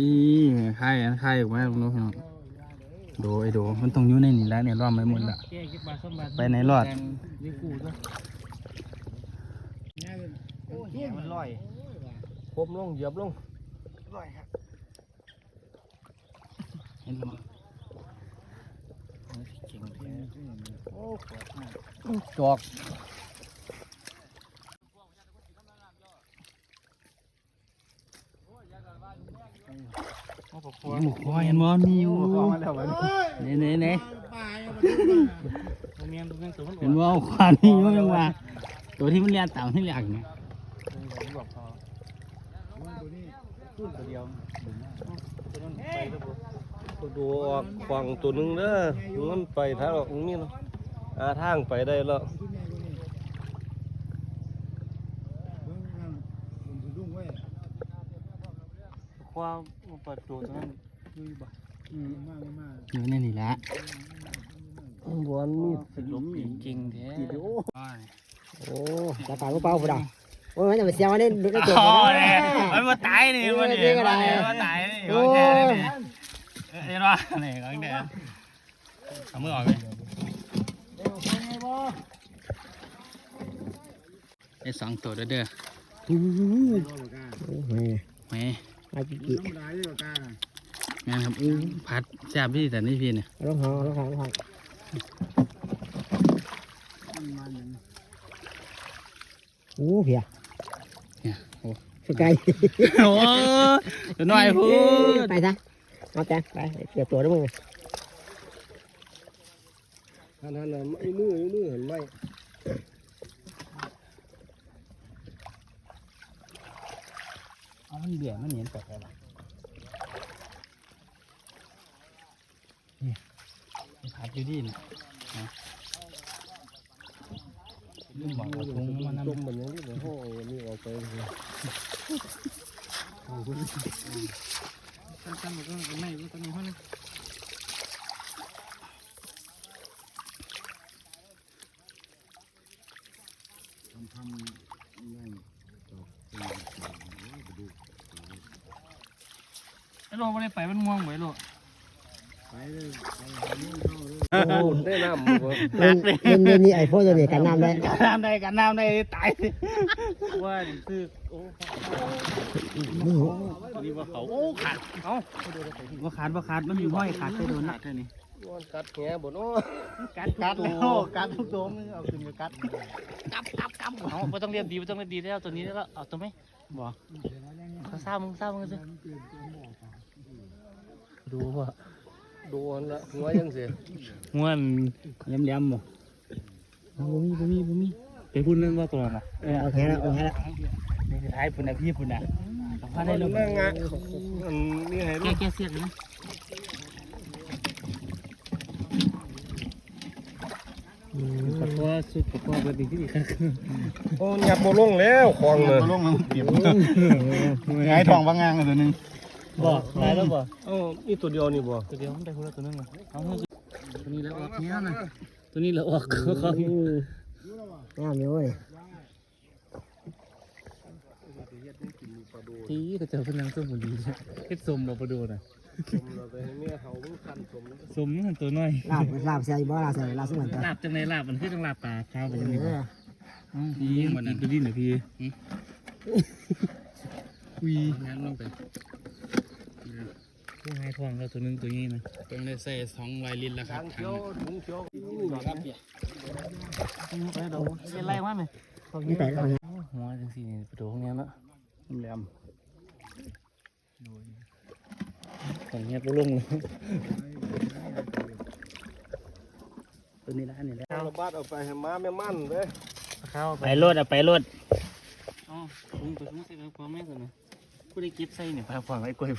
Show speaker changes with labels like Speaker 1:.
Speaker 1: นี่ไข่อันไข่ออกมาลงนู้นพี่น้องดูไอ้ดูมันต้องอยู่ในนี่แล้วเนี่ยรอดไปหมดละ ไปไหนรอด
Speaker 2: นี่กูซะ
Speaker 3: โอ้ยมันลอย
Speaker 2: คมลงเหยียบลง
Speaker 3: ลอยครับ
Speaker 1: เห็นบ่
Speaker 2: เก่งแท้
Speaker 3: โอ้ปวดม
Speaker 2: จอก
Speaker 1: หมูควายเห็นบ่มีอยู่
Speaker 3: พอมาแล้ววัน
Speaker 1: นี่นี่นี่
Speaker 2: เมียนเมียนตัวมัน
Speaker 1: เห็นบ่ควายมีอยู่ยังว่าตัวที่มันเลี้ยงต่างที่เลี้ยงเนี่ย
Speaker 2: บอกพอ
Speaker 3: ตัวเดียว
Speaker 4: ดูออกฝั่งตัวหนึงเด้อมันไปทางออกนี่เนาะอาทางไปได้แล้ว
Speaker 2: ค วามเปิดตัวตัวนั้นดูบ่
Speaker 1: อยู่ในนี่แหละ
Speaker 4: บอลมีด
Speaker 2: เป็นลมเก่งแท้
Speaker 3: โอ้ตาปากเปล่าๆพุ่นอะโอ้ยมันจะไปเสียวันนี้ดูกระจก
Speaker 1: อ๋อ
Speaker 3: เล
Speaker 1: เนี่ย
Speaker 3: ย
Speaker 1: มันมาตายนี่มันนี่
Speaker 3: เออเออ
Speaker 1: มันนี่
Speaker 3: เออ
Speaker 1: มันตายนี่
Speaker 3: โอ้
Speaker 1: ของแท้
Speaker 3: ย
Speaker 1: นี่เห็นว่านี่ของแท้เอามือออกเลยไอ้สองตัวเด้อเด้อ
Speaker 3: โอ้ย
Speaker 1: แหม่
Speaker 3: มาจิกิ
Speaker 1: งานครับอู้พัดแซ่บพี่แต่นี่พี่เนี่ย
Speaker 3: ร้องหอร้องหอร้องหอโอ้เพีย
Speaker 1: เนี่ยโอ้
Speaker 3: สกาย
Speaker 1: โหตัวน้อยพูด
Speaker 3: ไปซะเอาแต่ไปเก็บตัวด้วยมึง
Speaker 4: ท่านท่านน่ะไอ้มือไอ้มือเห็นไหม
Speaker 1: เอา มันเบี่ยงมันเห็นแปลกอะไรนี่พัดอยู่ดีนี่นะลืมบอกเอาถุงมัน
Speaker 4: จ
Speaker 1: น้ำ
Speaker 4: มมันยังนี่เลยโอ้ยนี่ออกไปเลย
Speaker 2: ตั้งตั้งมันก็ไม่มันก็มีห้อง ไอ้โลไม่ได้ไปมันม่วงไว้โล
Speaker 4: โอ้ได้น้ำบ่
Speaker 3: เล่นเล่นเล่นนี่ไอ้พวกตัวนี้กันน้ำได้
Speaker 1: กันน้ำได้กันน้ำได้ตายสิ
Speaker 2: ว่าซื้อโอ้
Speaker 3: นี่
Speaker 2: ตัวนี้ว่าเขาโอ้ขาดเอ้า
Speaker 1: ว่าขาดว่าขาดมันอยู่ห้อยขาดไปโดนนัดนี่
Speaker 4: มันกัดแหบ่เนาะ
Speaker 1: กัดกัดแล้วกัดทุกตัวมันเอาขึ้นมากัด
Speaker 2: กับกับกับเอาไม่ต้องเรียบดีไม่ต้องเรียบดีแล้วตัวนี้แล้วเอาตัวไหม
Speaker 1: บ่
Speaker 2: เขาทราบมึงทราบมึงสิ
Speaker 1: ดูว่า
Speaker 4: โดนละหัวยังเสีย
Speaker 1: ม้วนย้ำย้ำบ่บ่มีบ่มีบ่มีไปพูดเรื่องว่าตัวน่ะเออ
Speaker 3: โอเคแล้วโอเคแล้ว
Speaker 1: นี่คือท้ายปุ่นนะพี่ปุ่นนะพาได้ลง
Speaker 4: นั่งงะอันนี้ให้
Speaker 2: แก้แก้เสียกเลยนะ
Speaker 1: ปัดว่าสุดปัดว่าเป็นที่ดีครับ
Speaker 4: โอ้ยยับบ่ลงแล้วของเลย
Speaker 1: ลงแล้วเปียกไงทองบางงานตัวนึง
Speaker 2: บ่ได้แล้วบ่
Speaker 4: เอ้านี่ตัวเดียวนี่บ่
Speaker 2: ตัวเดียวมันได้คนละตัวนึงอะเอาเถอะ
Speaker 1: ตัวนี้แล้วออกเนี้ยนะ
Speaker 2: ตัวนี้เราออกเขา
Speaker 3: น้ำอยู่เว้ย
Speaker 2: ทีก็จะเป็นนางส้มบุรีเฮ็ดสมเราประดูน่ะ
Speaker 4: ผมเราไปให้เมียเขามันคันสม
Speaker 2: สมมันตัวน้อย
Speaker 3: ลาบลาบใส่บ่ลาบใส่ลาบสมันตัว
Speaker 2: ลาบจังในลาบมันคือต้องลาบปลาข้าวไปยังไง
Speaker 3: เออ
Speaker 2: พี่มันตัวดิ้นเหรอพี่
Speaker 1: คุยงานลงไป
Speaker 2: ผู้ให้ทองเราตัวนึงตัวนี้นะ
Speaker 1: เพิ่งได้ใส่สองไวลินแล้วครั
Speaker 4: ทา
Speaker 1: บ
Speaker 4: งเขียวถุงเขียว
Speaker 1: ครับเนี่ย
Speaker 2: ไปเราเล่นไรวะเนี่ย
Speaker 3: นี่ไปแล้วเนี่ย
Speaker 2: หัวจังสี่ประตูห้องนี้เนาะ
Speaker 1: แหลม
Speaker 2: ของเนี้ยก็ลงเลย
Speaker 1: ตัวนี้แล้วนี่แล้ว
Speaker 4: ระบาดเอาไปให้ม้าแม่มันเด้อ
Speaker 2: ข้าว
Speaker 1: ไปรถอะไปรถ
Speaker 2: อ๋อถุงตัวถุงใส่กระเป๋าแม่ตัวนึงผู้ได้เก็บใส่เนี่ย
Speaker 1: พาฟังไอ้กล้วย